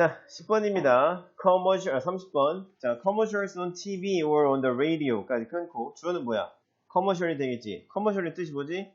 자, 10번입니다. commercial, 아, 30번. 자, commercials on TV or on the radio까지 끊고, 주어는 뭐야? commercial이 되겠지. commercial의 뜻이 뭐지?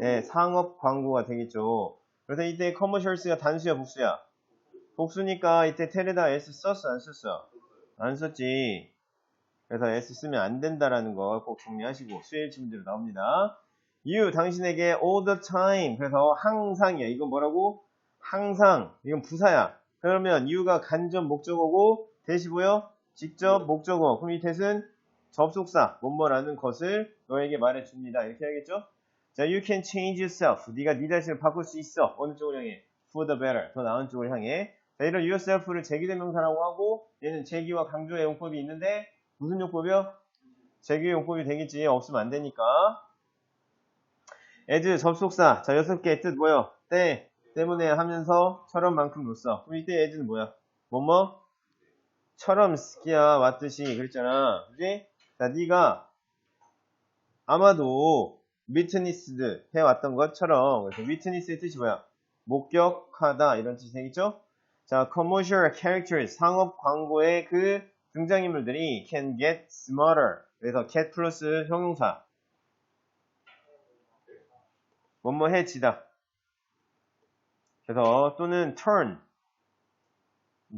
네, 상업 광고가 되겠죠. 그래서 이때 commercials가 단수야, 복수야? 복수니까 이때 텔에다 S 썼어, 안 썼어? 안 썼지. 그래서 S 쓰면 안 된다라는 거 꼭 정리하시고, 수요일치 문제로 나옵니다. you, 당신에게 all the time. 그래서 항상이야. 이건 뭐라고? 항상. 이건 부사야. 그러면 you가 간접 목적어고 대시 보여? 직접 목적어. 그럼 이 대신 접속사 뭐뭐라는 것을 너에게 말해줍니다. 이렇게 해야겠죠? 자, you can change yourself. 네가 네 자신을 바꿀 수 있어. 어느 쪽을 향해? For the better. 더 나은 쪽을 향해. 자, 이런 yourself를 제기대명사라고 하고 얘는 제기와 강조의 용법이 있는데 무슨 용법이요? 제기의 용법이 되겠지. 없으면 안 되니까. as 접속사. 자, 여섯 개의 뜻 뭐요? 때. 때문에 하면서 처럼만큼 놓어. 그럼 이때 as는 뭐야? 뭐뭐? 처럼 스키야 왔듯이 그랬잖아. 그지? 자, 네가 아마도 위트니스드 해왔던 것처럼 그래서 위트니스의 뜻이 뭐야? 목격하다 이런 뜻이 되겠죠? 자, commercial characters 상업 광고의 그 등장인물들이 can get smarter 그래서 get 플러스 형용사 뭐뭐 해지다 그래서 또는 turn,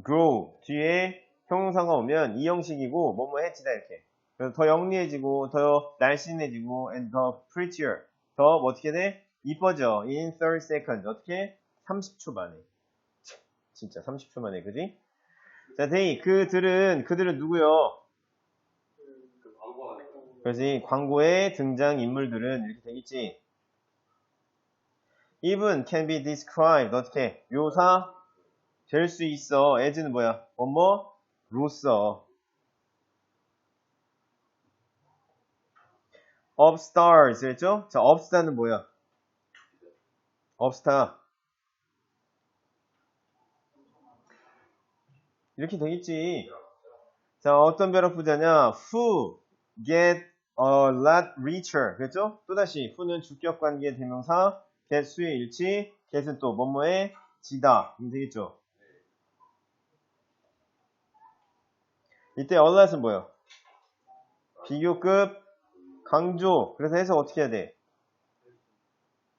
grow 뒤에 형용사가 오면 이 형식이고 뭐뭐 해지다 이렇게. 그래서 더 영리해지고 더 날씬해지고 and 더 prettier 더 어떻게 돼? 이뻐져 in 30 seconds 어떻게? 30초 만에. 진짜 30초 만에 그지? 자, 데이 그들은 그들은 누구요? 그래서 이 광고의 등장 인물들은 이렇게 되겠지. Even can be described 어떻게 묘사 될 수 있어 as는 뭐야 뭐뭐 로서 upstars 그랬죠 자 upstar는 뭐야 upstar 이렇게 되겠지 자 어떤 벼락 부자냐 who get a lot richer 그랬죠 또다시 who는 주격관계 대명사 get 수의 일치, get은 또 뭐뭐에 지다. 그럼 되겠죠? 이때 allat은 뭐예요? 비교급 강조. 그래서 해석 어떻게 해야 돼?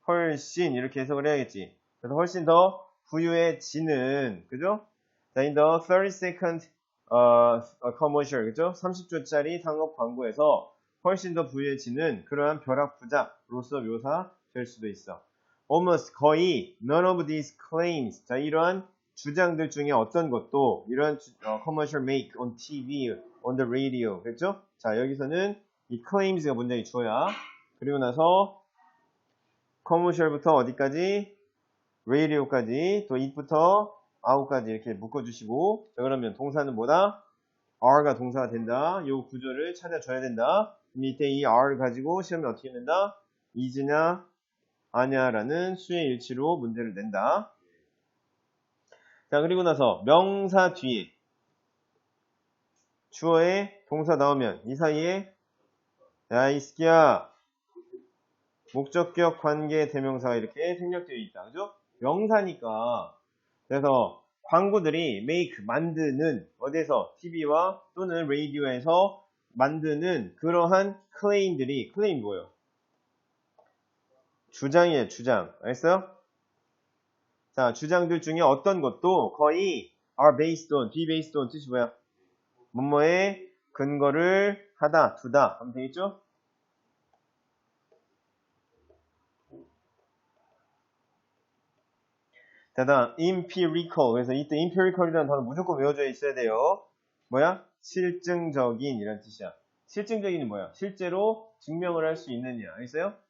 훨씬 이렇게 해석을 해야겠지. 그래서 훨씬 더 부유해지는 그죠? 자, in the 30second uh, commercial 그죠? 30초짜리 상업 광고에서 훨씬 더 부유해지는 그러한 벼락 부작로서 묘사 될 수도 있어. Almost 거의 none of these claims 자 이러한 주장들 중에 어떤 것도 이런 어, commercial make on TV, on the radio 그렇죠? 자 여기서는 이 claims가 문장이 주어야 그리고 나서 commercial부터 어디까지 radio까지 또 it부터 out까지 이렇게 묶어주시고 자 그러면 동사는 뭐다? are가 동사가 된다. 요 구조를 찾아줘야 된다. 밑에 이 are 가지고 시험에 어떻게 된다? is냐 아냐라는 수의 일치로 문제를 낸다. 자, 그리고 나서 명사 뒤에 주어에 동사 나오면 이 사이에 야, 이스키야 목적격 관계 대명사가 이렇게 생략되어 있다. 그죠? 명사니까. 그래서 광고들이 make 만드는 어디서 TV와 또는 라디오에서 만드는 그러한 클레임들이 클레임 뭐예요? 주장이에요, 주장. 알겠어요? 자, 주장들 중에 어떤 것도 거의 are based on, be based on 뜻이 뭐야? 뭐뭐에 근거를 하다, 두다 하면 되겠죠? 자, 다음 empirical. 그래서 이때 empirical이라는 단어 무조건 외워져 있어야 돼요. 뭐야? 실증적인 이란 뜻이야. 실증적인이 뭐야? 실제로 증명을 할 수 있느냐. 알겠어요?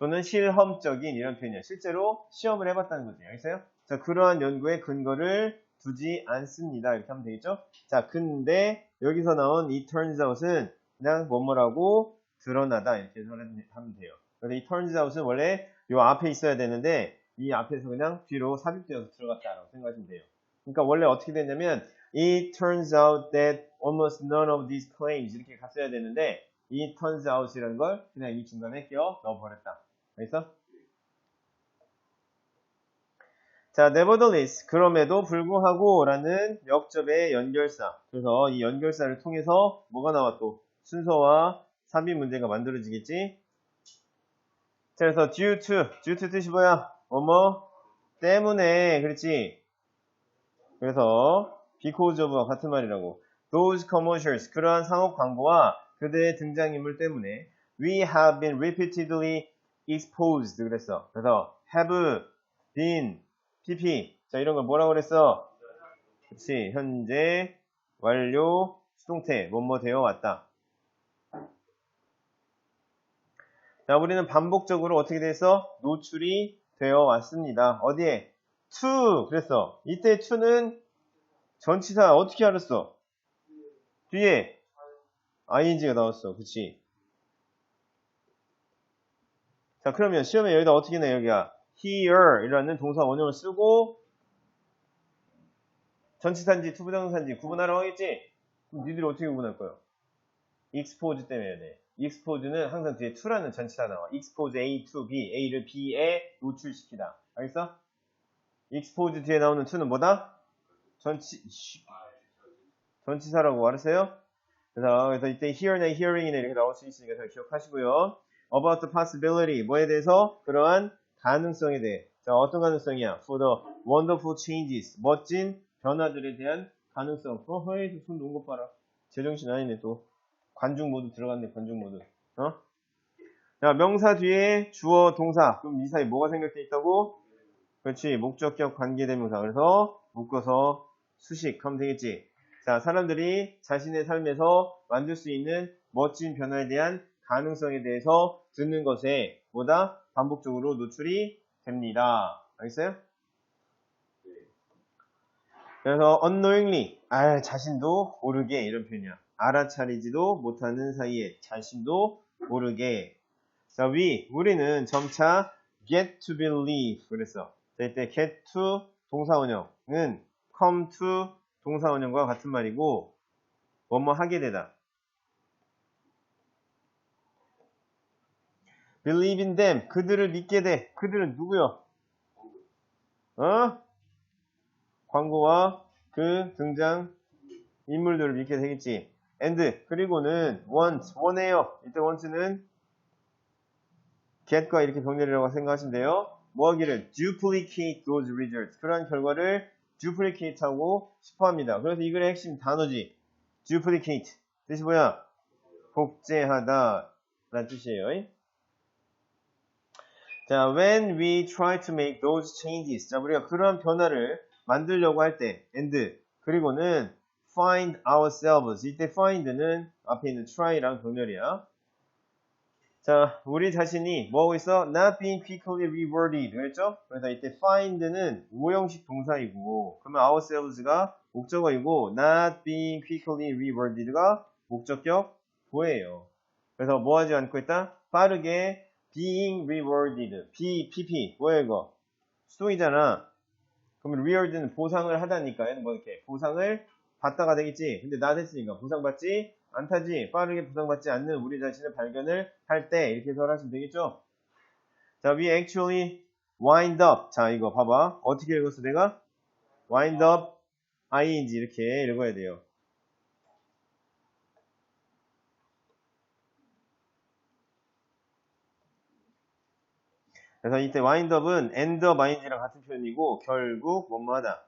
또는 실험적인 이런 표현이에요. 실제로 시험을 해봤다는 거죠. 알겠어요? 자, 그러한 연구의 근거를 두지 않습니다. 이렇게 하면 되겠죠? 자, 근데 여기서 나온 이 turns out은 그냥 뭐뭐라고 드러나다 이렇게 하면 돼요. 그래서 이 turns out은 원래 요 앞에 있어야 되는데 이 앞에서 그냥 뒤로 삽입되어서 들어갔다라고 생각하시면 돼요. 그러니까 원래 어떻게 됐냐면 it turns out that almost none of these claims 이렇게 갔어야 되는데 이 turns out이라는 걸 그냥 이 중간에 끼워 넣어버렸다. 알겠어? 자, nevertheless, 그럼에도 불구하고 라는 역접의 연결사. 그래서 이 연결사를 통해서 뭐가 나와 또 순서와 삽입 문제가 만들어지겠지? 자, 그래서 due to, due to 뜻이 뭐야? 뭐뭐 때문에, 그렇지? 그래서 because of와 같은 말이라고. Those commercials, 그러한 상업 광고와 그들의 등장인물 때문에 we have been repeatedly exposed 그랬어. 그래서 have been pp 자 이런 걸 뭐라고 그랬어? 그렇지 현재 완료 수동태 뭐뭐 되어 왔다. 자 우리는 반복적으로 어떻게 돼서 노출이 되어 왔습니다. 어디에? to 그랬어. 이때 to는 전치사 어떻게 알았어? 뒤에 ing가 나왔어. 그치? 자, 그러면 시험에 여기다 어떻게 내, 여기가? here 이라는 동사 원형을 쓰고 전치사인지 투부정사인지 구분하라고 하겠지? 그럼 니들이 어떻게 구분할 거야? expose 때문에 해야 돼. expose는 항상 뒤에 to라는 전치사 나와. expose A to B, A를 B에 노출시키다. 알겠어? expose 뒤에 나오는 to는 뭐다? 전치, 전치사라고 알았어요? 그래서, 그래서 이때 here나 hearing이나 이렇게 나올 수 있으니까 잘 기억하시고요. About the possibility, 뭐에 대해서? 그러한 가능성에 대해. 자, 어떤 가능성이야? for the wonderful changes, 멋진 변화들에 대한 가능성. 어, 허이, 손 놓은 것 봐라. 제정신 아니네, 또. 관중 모드 들어갔네, 관중 모드. 어? 자, 명사 뒤에 주어, 동사. 그럼 이 사이 뭐가 생각돼 있다고? 그렇지, 목적격 관계대명사. 그래서 묶어서 수식하면 되겠지. 자, 사람들이 자신의 삶에서 만들 수 있는 멋진 변화에 대한 가능성에 대해서 듣는 것에 보다 반복적으로 노출이 됩니다. 알겠어요? 그래서 unknowingly, 아, 자신도 모르게 이런 표현이야. 알아차리지도 못하는 사이에 자신도 모르게. 자, we, 우리는 점차 get to believe 그랬어. 자, 이때 get to 동사원형은 come to 동사원형과 같은 말이고 뭐뭐 하게 되다. Believe in them. 그들을 믿게 돼. 그들은 누구요? 어? 광고와 그 등장 인물들을 믿게 되겠지. and 그리고는 want 원해요. 이때 want는 get과 이렇게 병렬이라고 생각하시면 돼요. 뭐 하기를 duplicate those results. 그러한 결과를 duplicate 하고 싶어 합니다. 그래서 이 글의 핵심 단어지. duplicate. 뜻이 뭐야? 복제하다. 라는 뜻이에요. 자, when we try to make those changes. 자, 우리가 그러한 변화를 만들려고 할 때, and, 그리고는 find ourselves. 이때 find는 앞에 있는 try랑 병렬이야. 자, 우리 자신이 뭐하고 있어? not being quickly rewarded. 그랬죠? 그래서 이때 find는 오형식 동사이고, 그러면 ourselves가 목적어이고, not being quickly rewarded가 목적격 보예요. 그래서 뭐 하지 않고 있다? 빠르게 being rewarded. B, PP. 뭐야 이거? 수동이잖아. 그러면 reward는 보상을 하다니까. 얘는 뭐 이렇게 보상을 받다가 되겠지. 근데 나 됐으니까 보상받지 않다지. 빠르게 보상받지 않는 우리 자신을 발견을 할 때 이렇게 해서 하시면 되겠죠. 자, we actually wind up. 자, 이거 봐봐. 어떻게 읽었어 내가? wind up ing 이렇게 읽어야 돼요. 그래서 이때 end up ing랑 같은 표현이고 결국 뭐뭐하다.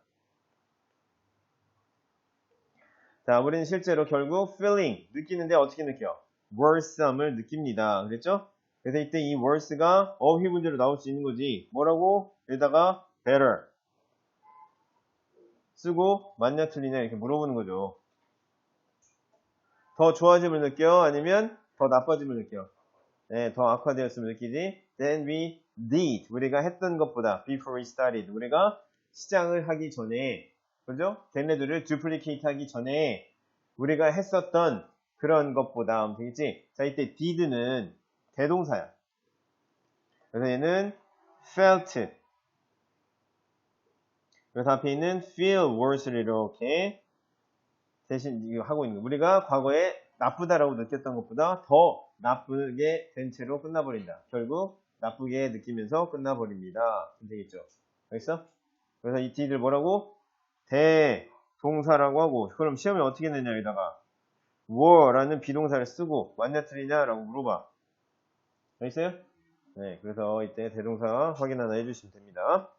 자, 우리는 실제로 결국 feeling, 느끼는데 어떻게 느껴? worsome을 느낍니다. 그랬죠? 그래서 이때 이 worse가 어휘 문제로 나올 수 있는 거지. 뭐라고? 여기다가 better 쓰고 맞냐 틀리냐 이렇게 물어보는 거죠. 더 좋아짐을 느껴? 아니면 더 나빠짐을 느껴? 네, 더 악화되었음을 느끼지? Then we did. 우리가 했던 것보다 before we started. 우리가 시작을 하기 전에 그죠? 걔네들을 duplicate 하기 전에 우리가 했었던 그런 것보다 하면 되겠지? 자, 이때 did는 대동사야. 그래서 얘는 felt. 그래서 앞에 있는 feel worse를 이렇게 대신 하고 있는 거. 우리가 과거에 나쁘다라고 느꼈던 것보다 더 나쁘게 된 채로 끝나버린다. 결국 나쁘게 느끼면서 끝나버립니다. 되겠죠? 알겠어? 그래서 이 D들 뭐라고? 대동사라고 하고 그럼 시험에 어떻게 내냐 여기다가 were라는 비동사를 쓰고 맞냐 틀리냐라고 물어봐. 알겠어요? 네, 그래서 이때 대동사 확인 하나 해주시면 됩니다.